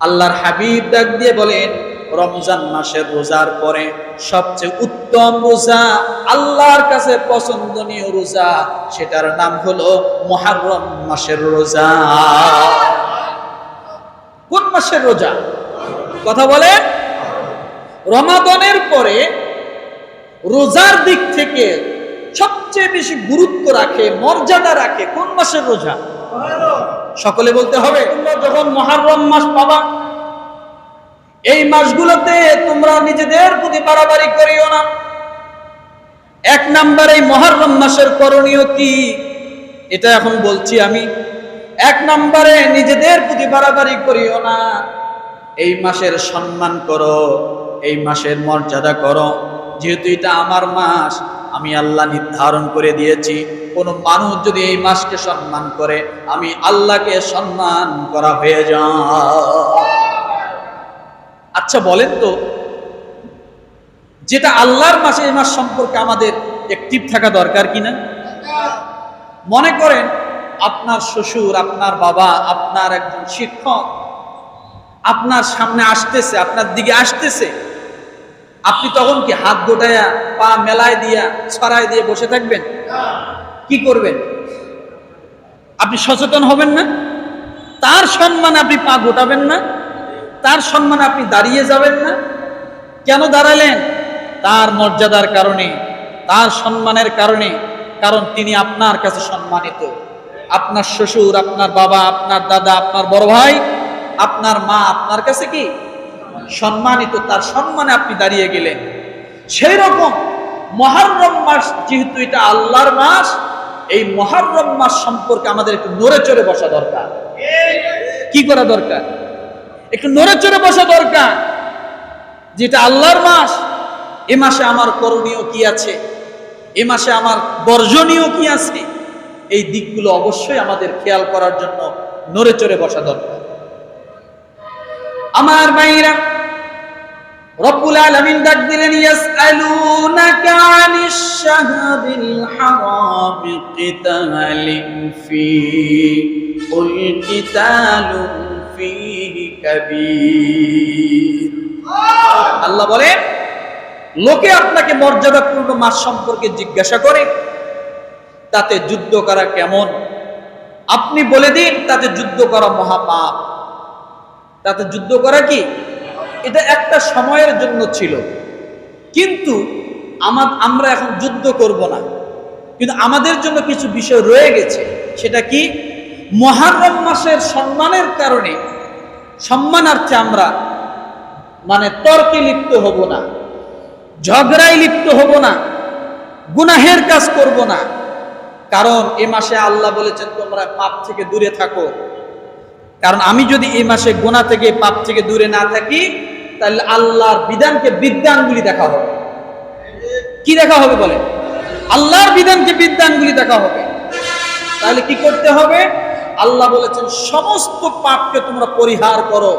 আল্লাহর হাবিব ডাক দিয়ে বলেন, রমজান মাসের রোজার পরে সবচেয়ে উত্তম রোজা, আল্লাহর কাছে পছন্দনীয় রোজা, সেটার নাম হলো মহারম মাসের রোজা। কোন মাসের রোজা? কথা বলে রমাদনের পরে রোজার দিক থেকে সবচেয়ে বেশি গুরুত্ব রাখে, মর্যাদা রাখে কোন মাসের রোজা? সকলে বলতে হবে যখন মহারম মাস পাবা, এই মাসগুলোতে তোমরা নিজেদের প্রতি বাড়াবাড়ি করিও না। এক নাম্বার এই মহারম মাসের করণীয় কি? এটা এখন বলছি আমি। এক নম্বরে নিজেদের প্রতি বাড়াবাড়ি করিও না। এই মাসের সম্মান করো, এই মাসের মর্যাদা করো। যেহেতু এটা আমার মাস আমি আল্লাহ নির্ধারণ করে দিয়েছি। কোন মানুষ যদি এই মাসকে সম্মান করে, আমি আল্লাহকে সম্মান করা হয়ে যা আচ্ছা বলেন তো, যেটা আল্লাহর মাসে এই মাস সম্পর্কে আমাদের অ্যাক্টিভ থাকা দরকার কিনা? মনে করেন, আপনার শ্বশুর, আপনার বাবা, আপনার একজন শিক্ষক, আপনার সামনে আসতেছে, আপনার দিকে আসতেছে আপনি তখন কি হাত গোটায়া, পা মেলায় দিয়া ছড়াই দিয়ে বসে থাকবেন? কি করবেন? আপনি সচেতন হবেন না? তার সম্মান আপনি পা গোটাবেন না? তার সম্মান আপনি দাঁড়িয়ে যাবেন না? কেন দাঁড়ালেন? তার মর্যাদার কারণে, তার সম্মানের কারণে, কারণ তিনি আপনার কাছে সম্মানিত। আপনার শ্বশুর, আপনার বাবা, আপনার দাদা, আপনার বড় ভাই, আপনার মা আপনার কাছে কি? সম্মানিত, তার সম্মানে আপনি দাঁড়িয়ে গেলেন। সেই রকম মহারম মাস, যেহেতু এটা আল্লাহর মাস, এই মহারম মাস সম্পর্কে আমাদের একটু নড়ে চড়ে বসা দরকার। কি করা দরকার? একটু নড়ে চড়ে বসা দরকার। যেটা আল্লাহর মাস, এ মাসে আমার করণীয় কি আছে? এ মাসে আমার বর্জনীয় কি আছে? এই দিকগুলো অবশ্যই আমাদের খেয়াল করার জন্য নড়ে চড়ে বসা দরকার। আমার ভাইরা। রব্বুল আলামিন ডাক দিলেন, ইয়াসআলুনাকা আনিশ শাহরিল হারাম কিতালিন ফি কুল কিতালুন ফিহি কাবীর। আল্লাহ বলেন, লোকে আপনাকে মর্যাদাপূর্ণ মাস সম্পর্কে জিজ্ঞাসা করে, তাতে যুদ্ধ করা কেমন? আপনি বলে দিন, তাতে যুদ্ধ করা মহাপাপ। তাতে যুদ্ধ করা কি? এটা একটা সময়ের জন্য ছিল। কিন্তু আমার আমরা এখন যুদ্ধ করব না। কিন্তু আমাদের জন্য কিছু বিষয় রয়ে গেছে। সেটা কি? মহারম মাসের সম্মানের কারণে সম্মানার্থে আমরা মানে তর্কে লিপ্ত হব না, ঝগড়ায় লিপ্ত হব না, গুনাহের কাজ করব না। কারণ এ মাসে আল্লাহ বলেছেন, তোমরা পাপ থেকে দূরে থাকো। কারণ আমি যদি এই মাসে গোনা থেকে পাপ থেকে দূরে না থাকি, তাহলে আল্লাহর বিধানকে বিদ্যানগুলি দেখা হবে। কি দেখা হবে বলে? আল্লাহর বিধানকে বিদ্যানগুলি দেখা হবে। তাহলে কি করতে হবে? আল্লাহ বলেছেন, সমস্ত পাপকে তোমরা পরিহার করো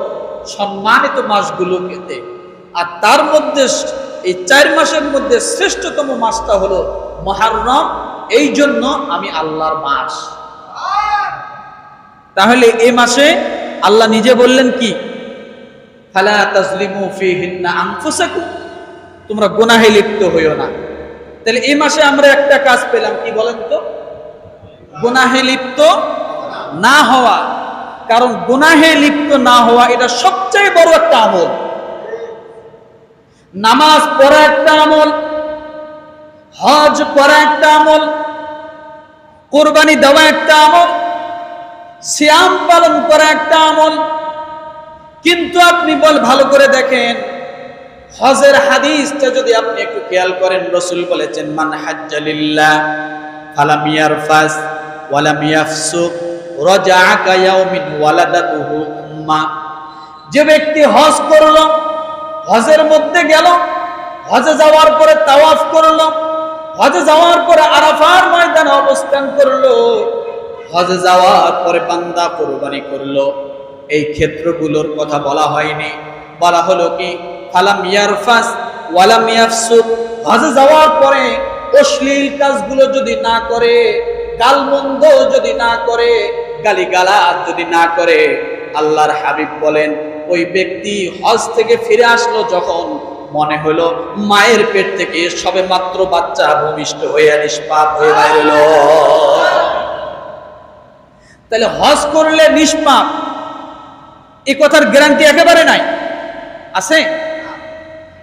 সম্মানিত মাসগুলো মাসগুলোকে আর তার মধ্যে এই চার মাসের মধ্যে শ্রেষ্ঠতম মাসটা হলো মহারম। এই জন্য আমি আল্লাহর মাস। তাহলে এ মাসে আল্লাহ নিজে বললেন কি? ফালা তোমরা গুনাহে লিপ্ত হইও না। তাহলে এই মাসে আমরা একটা কাজ পেলাম, কি বলেন তো? গুনাহে লিপ্ত না হওয়া। কারণ গুনাহে লিপ্ত না হওয়া এটা সবচেয়ে বড় একটা আমল। নামাজ পড়া একটা আমল, হজ করা একটা আমল, কোরবানি দেওয়া একটা আমল শ্যাম পালন করা একটা আমল। কিন্তু আপনি বল ভালো করে দেখেন, হজের হাদিসটা যদি আপনি একটু খেয়াল করেন, রসুল বলেছেন, মান হাজ্জালিল্লাহ ফালাম ইয়ারফাস ওয়ালাম ইয়াফসুক রাজাআকা ইয়াউমিন ওয়ালাদাতুহু উম্মা। যে ব্যক্তি হজ করল, হজের মধ্যে গেল, হজে যাওয়ার পরে তাওয়াফ করল, হজে যাওয়ার পরে আরাফার ময়দানে অবস্থান করল হজে যাওয়ার পরে বান্দা কোরবানি করল। এই ক্ষেত্রগুলোর কথা বলা হয়নি। বলা হলো কি, ফালাম ইয়ারফাস, ওয়ালাম ইয়াফসুক। হজে যাওয়ার পরে অশ্লীল কাজগুলো যদি না করে, গালমন্দ যদি না করে, গালিগালাজ যদি না করে, আল্লাহর হাবিব বলেন, ওই ব্যক্তি হজ থেকে ফিরে আসলো যখন মনে হলো মায়ের পেট থেকে সবে মাত্র বাচ্চা ভূমিষ্ঠ হয়ে নিষ্পাপ হয়ে বাইরল তাহলে হজ করলে নিষ্পাপ। এ কথার গ্যারান্টি একেবারে নাই। আছে?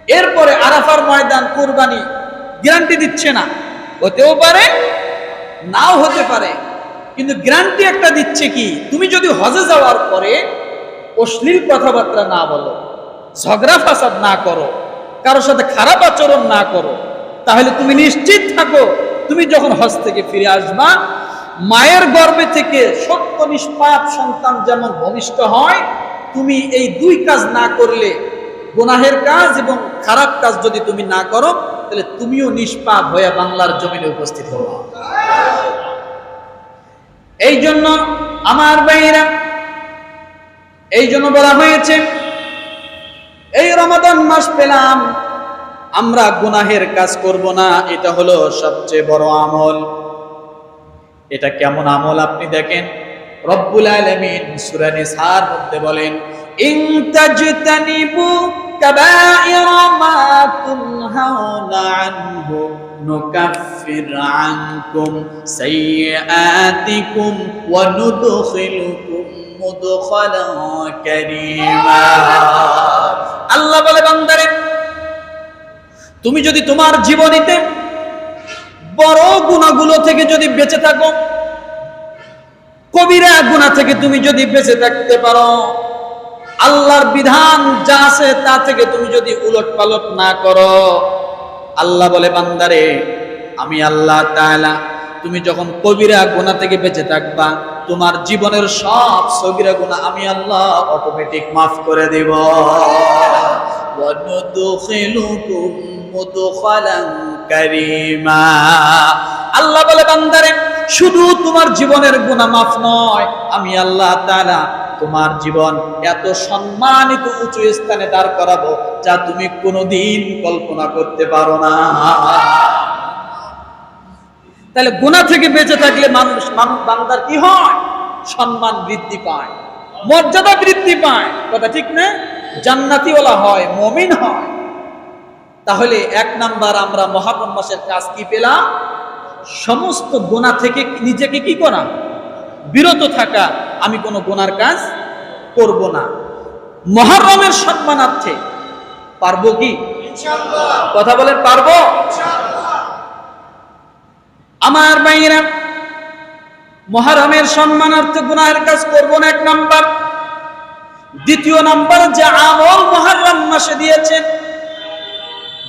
এরপরে আরাফার ময়দান কোরবানি গ্যারান্টি দিচ্ছে না। হতেও পারে, নাও হতে পারে। কিন্তু গ্যারান্টি একটা দিচ্ছে কি, তুমি যদি হজে যাওয়ার পরে অশ্লীল কথাবার্তা না বলো, ঝগড়া ফাসাদ না করো, কারোর সাথে খারাপ আচরণ না করো, তাহলে তুমি নিশ্চিত থাকো, তুমি যখন হজ থেকে ফিরে আসবা মায়ের গর্ভে থেকে সত্য নিষ্পাপ সন্তান যেমন ভূমিষ্ঠ হয়, তুমি এই দুই কাজ না করলে গুনাহের কাজ এবং খারাপ কাজ যদি তুমি না করো, তাহলে তুমিও নিষ্পাপ হয়ে বাংলার জমিনে উপস্থিত হবা এই জন্য আমার ভাইয়েরা, এই জন্য বলা হয়েছে, এই রমাদান মাস পেলাম, আমরা গুনাহের কাজ করব না, এটা হলো সবচেয়ে বড় আমল। এটা কেমন আমল আপনি দেখেন? রব্বুল আলামিন সূরা নিসার মধ্যে বলেন আল্লাহ বলে, বান্দারে, তুমি যদি তোমার জীবনীতে বড় গুণাগুলো থেকে যদি বেঁচে থাকো, কবিরা গুণা থেকে তুমি যদি বেঁচে থাকতে পারো, আল্লাহর বিধান যা আছে তা থেকে তুমি যদি উলট পালট না করো, আল্লাহ বলে, বান্দারে, আমি আল্লাহ তাআলা, তুমি যখন কবিরা গুণা থেকে বেঁচে থাকবা, তোমার জীবনের সব সগিরা গুণা আমি আল্লাহ অটোমেটিক মাফ করে দেব। করিমা। আল্লাহ বলে, বান্দারে, শুধু তোমার জীবনের গুণা মাফ নয়, আমি আল্লাহ তারা তোমার জীবন এত সম্মানিত উঁচু স্থানে দাঁড় করাবো যা তুমি কোনোদিন কল্পনা করতে পারো না। তাহলে গুণা থেকে বেঁচে থাকলে মানুষ বান্দার কি হয়? সম্মান বৃদ্ধি পায়, মর্যাদা বৃদ্ধি পায়। কথা ঠিক না? জান্নাতিওয়ালা হয়, মমিন হয়। তাহলে এক নাম্বার আমরা মহারম মাসের কাজ কি পেলাম? সমস্ত গোনা থেকে নিজেকে কি করা? বিরত থাকা। আমি কোনো গোনার কাজ করব না। মহারমের সম্মানার্থে পারব কি? কথা বলেন পারব? আমার ভাইয়েরা মহারমের সম্মানার্থে গুনাহের কাজ করব না এক নাম্বার। দ্বিতীয় নাম্বার যে আমল মহারম মাসে দিয়েছেন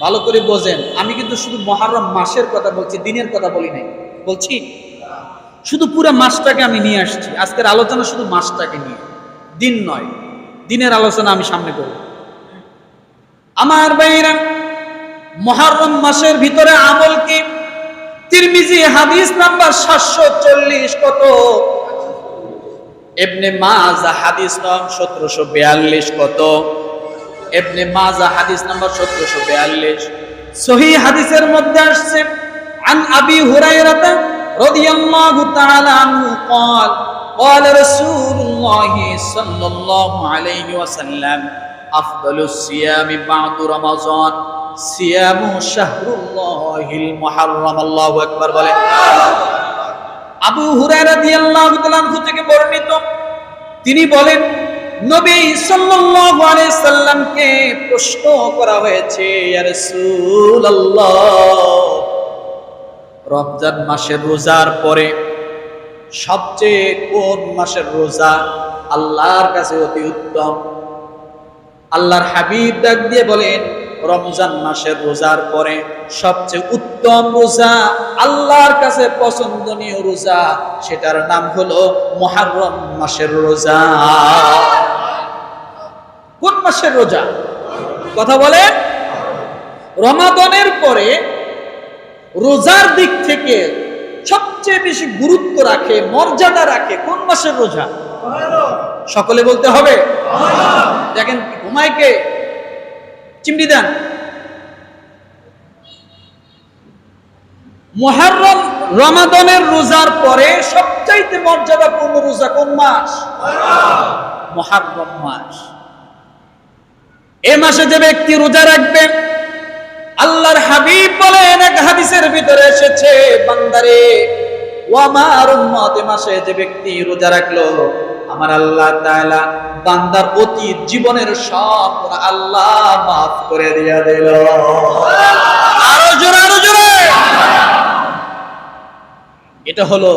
ভালো করে বোঝেন। আমি কিন্তু শুধু মহারম মাসের কথা বলছি, দিনের কথা বলি নাই। বলছি, শুধু পুরো মাসটাকে আমি নিয়ে আসছি। আজকের আলোচনা শুধু মাসটাকে নিয়ে। দিন নয়, দিনের আলোচনা আমি সামনে করব। আমার ভাইয়েরা, মহারম মাসের ভিতরে আমল কি? তিরমিজি হাদিস নাম্বার সাতশো চল্লিশ কত? এমনি মাজা হাদিস নং সতেরোশো বিয়াল্লিশ কত? এবনে মাজা হাদিস নাম্বার সতেরোশো বিয়াল্লিশ সহি হাদিসের মধ্যে আসছে عن أبي هريرة رضي الله تعالى عنه قال قال رسول الله صلى الله عليه وسلم أفضل الصيام بعد رمضان صيام شهر الله المحرم الله أكبر বলে আবু হুরায়রা রাদিয়াল্লাহু তাআলা আনহু থেকে বর্ণিত তিনি বলেন নবী সাল্লাল্লাহু আলাইহি সাল্লামকে প্রশ্ন করা হয়েছে, ইয়া রাসূলুল্লাহ, রমজান মাসের রোজার পরে সবচেয়ে কোন মাসের রোজা আল্লাহর কাছে অতি উত্তম? আল্লাহর হাবিব ডাক দিয়ে বলেন, রমজান মাসের রোজার পরে সবচেয়ে উত্তম রোজা, আল্লাহর কাছে পছন্দনীয় রোজা, সেটার নাম হলো মহারম মাসের রোজা। কোন মাসের রোজা? কথা বলে? রমাদনের পরে রোজার দিক থেকে সবচেয়ে বেশি গুরুত্ব রাখে, মর্যাদা রাখে কোন মাসের রোজা? সকলে বলতে হবে। দেখেন ঘুমাইকে চিমটি দেন। মহারম রমাদনের রোজার পরে সবচাইতে মর্যাদাপূর্ণ রোজা কোন মাস? মহারম মাস। এ মাসে যে ব্যক্তি রোজা রাখবে, আল্লাহর হাবিব বলেন, এক হাদিসের ভিতরে এসেছে, বান্দারে ও আমার উম্মত এ মাসে যে ব্যক্তি রোজা রাখল, আমার আল্লাহ তাআলা বান্দার অতীত জীবনের সব আল্লাহ মাফ করে দিয়া দিল। আরও জোরে আরও জোরে। এটা হলো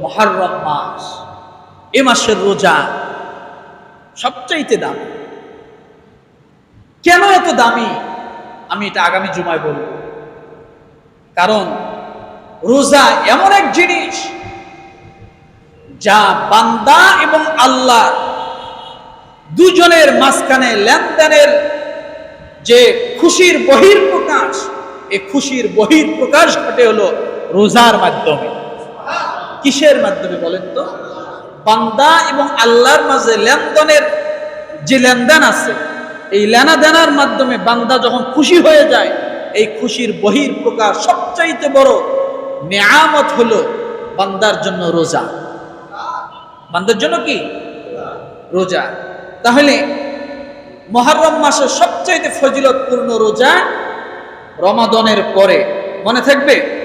মহারম মাস। এ মাসের রোজা সবচাইতে দামি। কেন এত দামি? আমি এটা আগামী জুমায় বলব। কারণ রোজা এমন এক জিনিস যা বান্দা এবং আল্লাহ দুজনের মাঝখানে লেনদেনের যে খুশির বহির প্রকাশ এই খুশির বহির প্রকাশ ঘটে হলো রোজার মাধ্যমে। কিসের মাধ্যমে বলেন তো? বান্দা এবং আল্লাহর মাঝে লেনদেনের যে লেনদেন আছে এই লেনা দেনার মাধ্যমে বান্দা যখন খুশি হয়ে যায়, এই খুশির বহির প্রকাশ সবচাইতে বড় নেয়ামত হলো বান্দার জন্য রোজা। বান্দার জন্য কি? রোজা। তাহলে মহারম মাসের সবচাইতে ফজিলতপূর্ণ রোজা রমাদনের পরে মনে থাকবে?